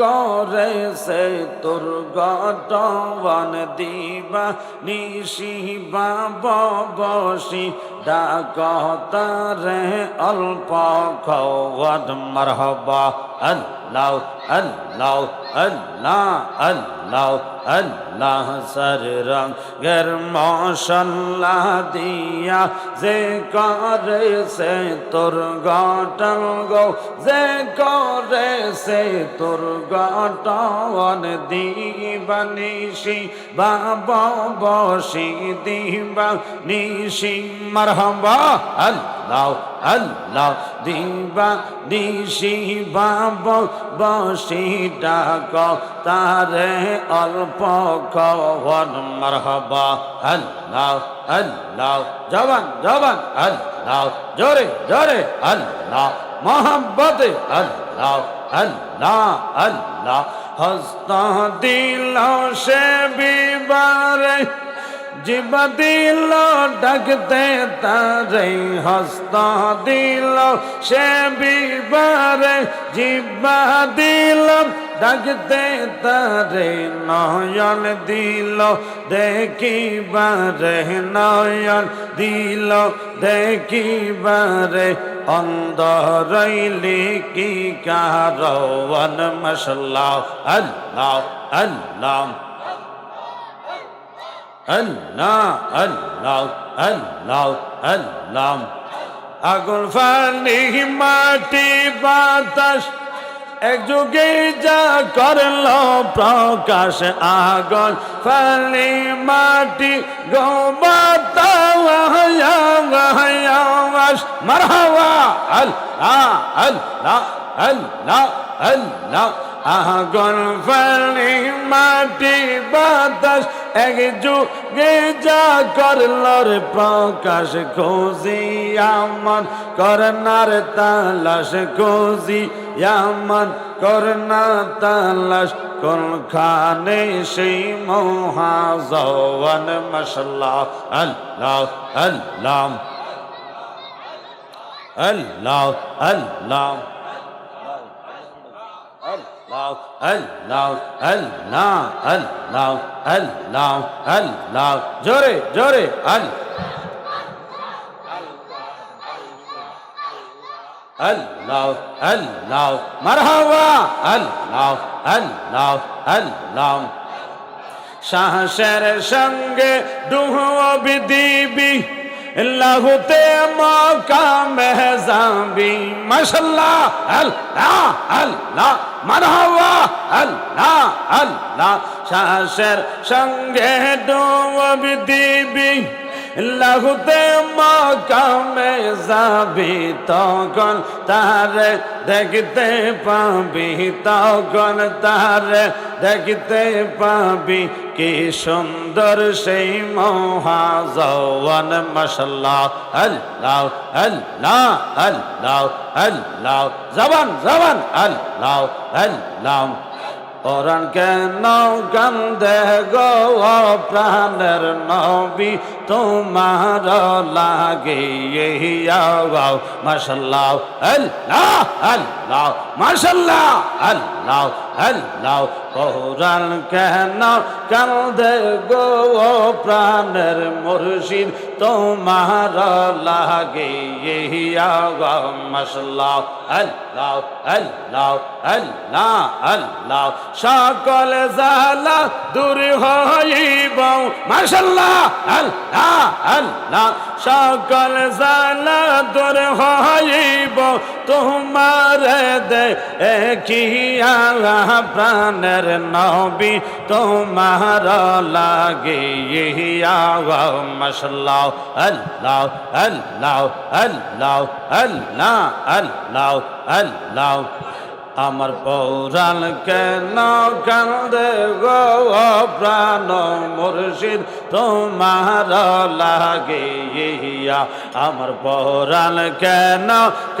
করেছে তোর গটবন দিবা নিশি বসি ডাকতারে অল্প খবর মারহবা আল্লাহ আল্লাহ আল্লাহ আল্লাহ আল্লাহ সর রঙের মশল্লা দিয়া যে করে সে তোর গটল গো যে করে সে তোর গটন দিবা নিশি বাবা বসি দিবা নিশি মারহবা আল্লাহ আল্লাহ। দিবা নিশি বাবা বসি ডাক, তারে অল্প কহন মারহবা। আল্লাহ আল্লাহ। জবান জবান। আল্লাহ, জোরে জোরে। আল্লাহ মোহাম্মতে আল্লাহ আল্লাহ আল্লাহ। হস্ত দিল সে বিবারে জীব দিল ডাকতে তারে হস্ত দিল। সে বিবারে জীব দিল ডাকতে তারে নয়ন দিল। দেখিবারে নয়ন দিল, দেখিবারে অন্ধ রইলি কি কারণ মশলা আল্লাহ আল্লাহ। আল্লাহ আল্লাহ আল্লাহ আল্লাহ আগুন ফানি মাটি বাতাস এক যুগে যা করল প্রকাশ। আগুন ফানি মাটি গো বাতাস মারহাওয়া আল্লাহ আল্লাহ আল্লাহ আল্লাহ। আগুন ফানি মাটি বাতাস, এক যুগে যা করল রে প্রকাশ খুঁজি আমার করনার তালাশ খুঁজি আমার করনা তালাশ কোনখানে সেই মহাজওয়ান মশলা আল্লাহ আল্লাহ আল্লাহ আল্লাহ। Allah, Allah, Allah, Allah, Allah, Allah, জোরে জোরে আল আল্লাহ আল্লাহ মারহাবা আল্লাহ আল্লাহ আল্লাহ শাহসের সঙ্গে ডুহবি দিবি লাহুতে মাকামে যাবি মাশাল্লাহ আল্লাহ আল্লাহ মারহাবা আল্লাহ আল্লাহ শাসের সঙ্গে ডুবি দিবি লাহুতে মাকামে যাবি তখন তারে দেখতে পাবি তখন তারে দেখতে পাবি কি সুন্দর সেই মহাজওয়ান মশাল্লা আল্লাহ আল্লাহ আল্লাহ আল্লাহ, জবান জবান, আল্লাহ আল্লাহ। ওরান কেন গন্ধে গো প্রাণের নবী, তোমার লাগে আও মাসাল্লাহ আল্লাহ আল্লাহ মাসাল্লাহ আল্লাহ। আল্লাহ ওরান কেন কান্দে গো প্রাণের মুর্শিদ, তোমার লাগে আও মাসাল্লাহ আল্লাহ আল্লাহ আল্লাহ আল্লাহ সকল জালা দূর হইব মাশাল্লাহ আল্লাহ আল্লাহ সকল জালা দূর হইব, তোমার দে কিয়া প্রাণের নবী, তোমার লাগে মাশাল্লাহ, আল্লাহ আল্লাহ আল্লাহ আল্লাহ আল্লাহ আল্লাহ। আমার পৌরাণ কেন কান্দে গো প্রাণ মুর্শিদ, তোমার লাগে ইয়া আমার পৌরাণ কেন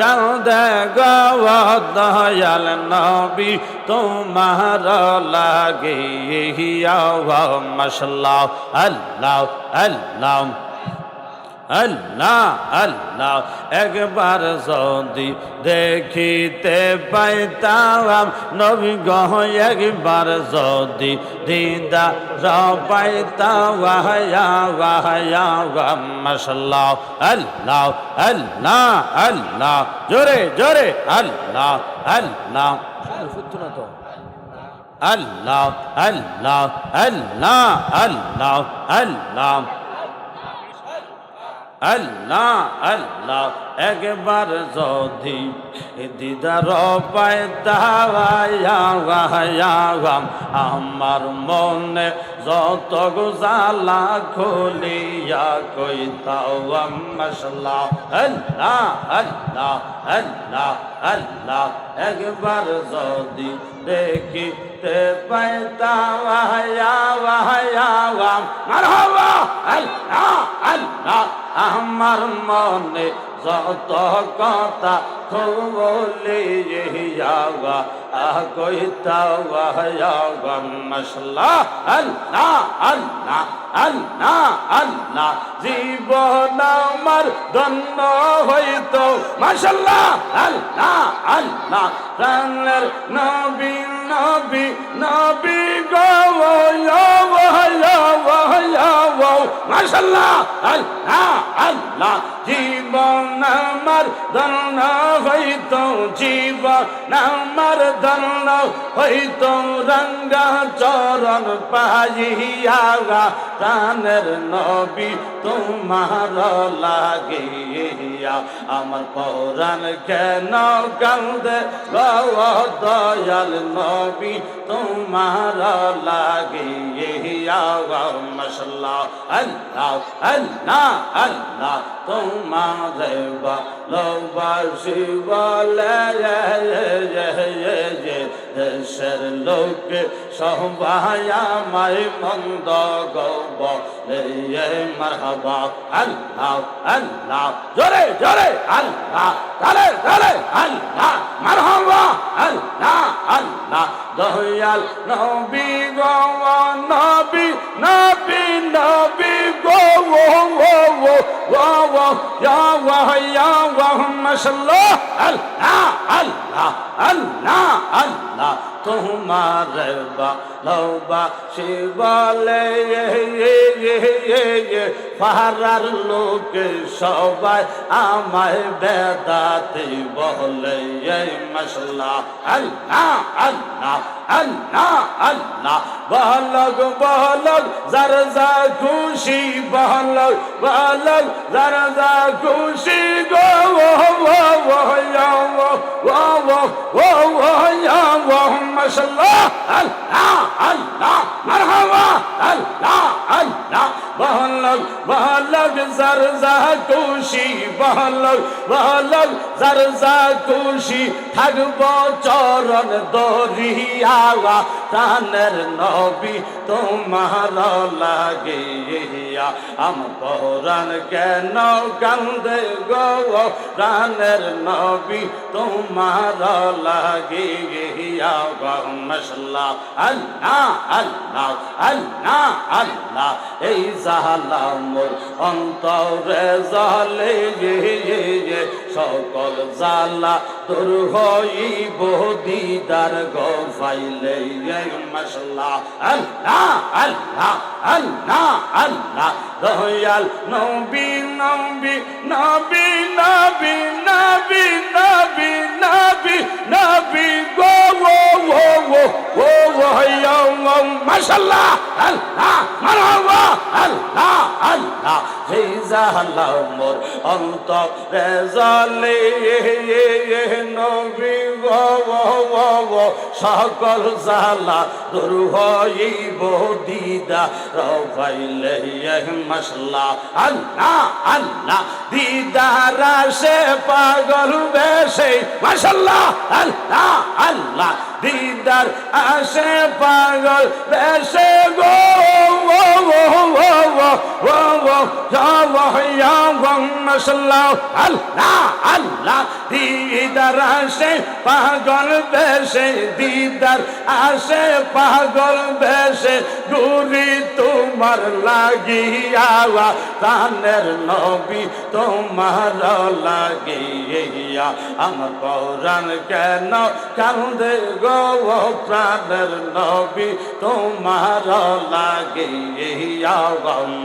কান্দে গো দয়াল নবী, তোমার লাগে ইয়া মশলা আল্লাহ আল্লাহ। আল্লাহ আল্লাহ, একবার যদি দেখিতে পাইতাম, নবী গহ, একবার যদি দিদা মশাল্লাহ, আল্লাহ আল্লাহ আল্লাহ, জোরে জোরে, আল্লাহ আল্লাহ তো? আল্লাহ আল্লাহ আল্লাহ আল্লাহ আল্লাহ আল্লাহ আল্লাহ, একবার যদি দিদার পায় পাইতাম আমার মনে যত গোজালা খুলিয়া কইতাও মশলা আল্লাহ আল্লাহ আল্লাহ আল্লাহ, একবার যদি দেখিতে পাইতাম মারহাবা, আল্লাহ আল্লাহ আমার মনে যত কথা খুবলি যাওয়া মশলা জীবন আমার ধন্য হইতো মাশাল্লাহ আল্লাহ আল্লাহ। প্রাণের নবী নবী নবী গো জীবন আমার ধন্য হইতো, জীবন আমার ধন্য হইতো, রঙ্গা চরণ পাইয়া প্রাণের নবী তোমার লাগিয়া। আমার পৌরাণ কেন কান্দে দয়াল নবী তোমার লাগিয়া মশলা আল্লাহ আল্লাহ আল্লাহ তোমার ভালোবাসি বলে দেশের লোক সবাই আমায় মন্দ গব মারহাবা, আল্লাহ আল্লাহ, জোরে জোরে, আল্লাহ, তালে তালে, আল্লাহ, মারহাবা, আল্লাহ আল্লাহ দয়াল নবী গো নবী নবী নবী গো ও ও ও ও ও ইয়া ওয়া ইয়া ওয়া মাশাল্লাহ আল্লাহ তোমার ভালোবা সে বলে পাহারার লোক সবাই আমায় বেদাতে বলে মশলা আল্লাহ আল্লাহ আল্লাহ আল্লাহ বলগ বলগ যার যা খুশি বলগ বলগ যার যা খুশি গো ও ও ও ও ও ও মাশাল্লাহ আল্লাহ আল্লাহ মারহাবা আল্লাহ আল্লাহ। যার যা খুশি বলগ বলগ যার যা খুশি, থাকব চরণ দরিয়া প্রাণের নবী তোমার লাগে আম পরাণ কেন কান্দে গো? প্রাণের নবী তোমার লাগে মশলা আল্লাহ আল্লাহ আল্লাহ আল্লাহ, এই জাহালা অন্তরে জলে সকল জালা তোর হইব দিদার গো ফাইলে। মশলা আল্লাহ আল্লাহ আল্লাহ আল্লাহ। দয়াল নবী নবী নবী নবী নবী নবী নবী নবী গো। ইয়া মাশাআল্লাহ আল্লাহ মারহাবা আল্লাহ আল্লাহ হে জাহালা মোর অন্তরে জলে নবী গো সকল জালা দূর হইব দিদা রফাইলে মশলা আল্লাহ আল্লাহ দিদারা সে পাগল বেশে মশাল্লাহ আল্লাহ আল্লাহ দিদার আসে পাগল, বেশে গো আল্লাহ আল্লাহ, দিদার আসে পাগল, বেশে দিদার আসে পাগল, বেশে গুরি তোমার লাগিয়া প্রাণের নবী তোমার লাগিয়া, আমার পৌরাণ কেন কান্দে গো? প্রাণের নবী, তোমার লাগিয়া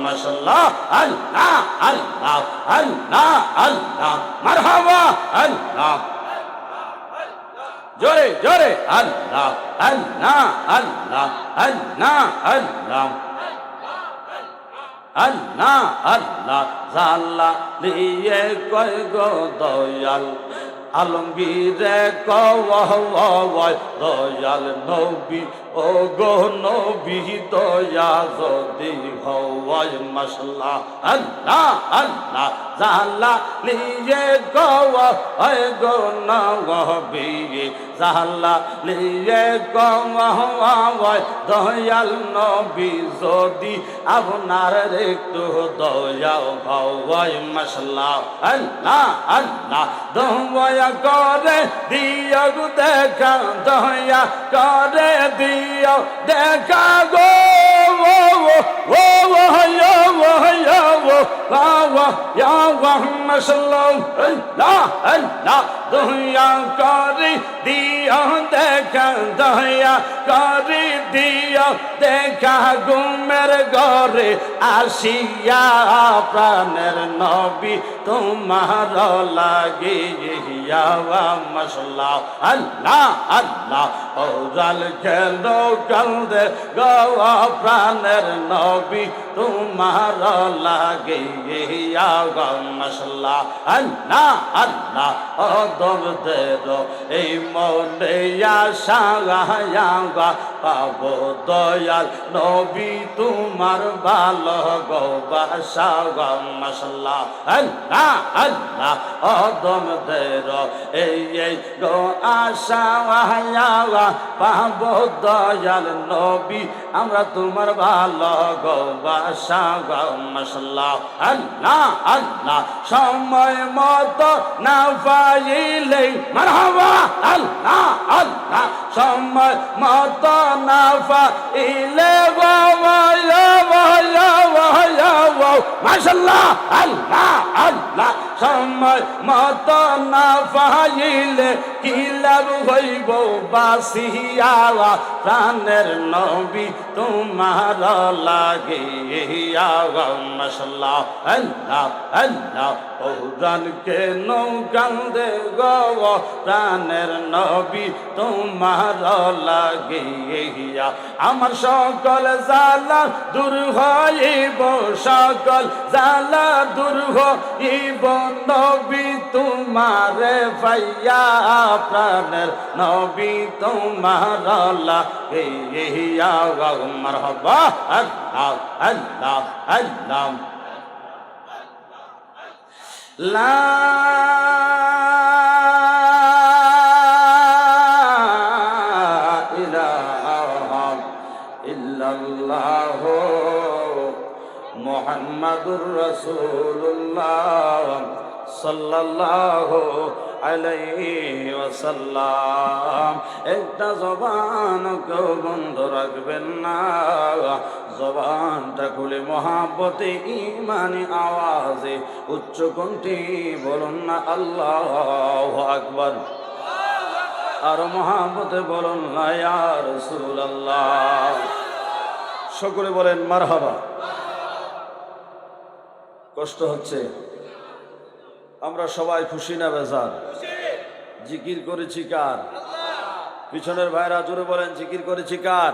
মশলা আল্লাহ আল্লাহ আল্লাহ আল্লাহ, মারহাবা, আল্লাহ। জোরে জোরে, আল্লাহ আল্লাহ আল্লাহ আল্লাহ আল্লাহ। আল্লাহ আল্লাহ, জাল্লা লিয়ে কয় গো দয়াল। আলমগীরে দয়াল নবী ও গো নবী, দয়া যদি হওয়ায় মশলা আল্লাহ আল্লাহ, জাল্লা লিয়ে গয় গো নবী, জাল্লা লিয়ে গয় দয়াল নবী, যদি আপনার একটু দয়া হওয়ায় মশলা আল্লাহ আল্লাহ, দয়া করে, দিও দেখা, দয়া করে, দিও দেখা গো। ও ও ও ও ও ও ও দয়া করে দিও, দেখা দয়া করে দিও। দেখা গুমের ঘরে আসিয়া প্রাণের নবী তোমার লাগে মশলা আল্লাহ আল্লাহ। ওজাল কেন কান্দে গা প্রাণের নবী তোমার লাগে মশলা আল্লাহ আল্লাহ। ও দর্দের এই মনে আশা পাবো দয়াল। নবী তোমার ভালো গো বাসা গো মশলা আল্লাহ আল্লাহ, অদম দের এই এই গো আশা পাবো দয়াল। নবী, আমরা তোমার ভালো গো বাসা গো মশলা আল্লাহ আল্লাহ, সময় মতো না পাইলে মারহাবা আল্লাহ আল্লাহ সময় মতো না পাইলে বাবা মাশাল্লাহ আল্লাহ আল্লাহ সময় মত না পাইলে কি লাভ হইব বাসিয়া প্রাণের নবী তোমার লাগে মশলা আল্লাহ আল্লাহ পৌরাণকে নৌকান্দে গব প্রাণের নবী তোমার লাগে আমার সকল জালা দূর হইব সকল জালা দূর হইব নবী তোমার ভাইয়া প্রাণের নবী তোমার লাগে মারহাবা আল্লাহ আল্লাহ আল্লাহ। লা সাল্লাল্লাহু আলাইহি ওয়াসাল্লাম। একটা জবান কেউ বন্ধ রাখবেন না। জবানটা খুলে মহাব্বতে ইমানি আওয়াজে, উচ্চ কণ্ঠে বলুন না, আল্লাহ আকবর। আর মহাব্বতে বলুন না ইয়ার রসুল আল্লাহ সকলে বলেন, মারহাবা। কষ্ট হচ্ছে। আমরা সবাই খুশি না বেজার? জিকির করেছি কার? পিছনের ভাইরা জোরে বলেন জিকির করেছি কার?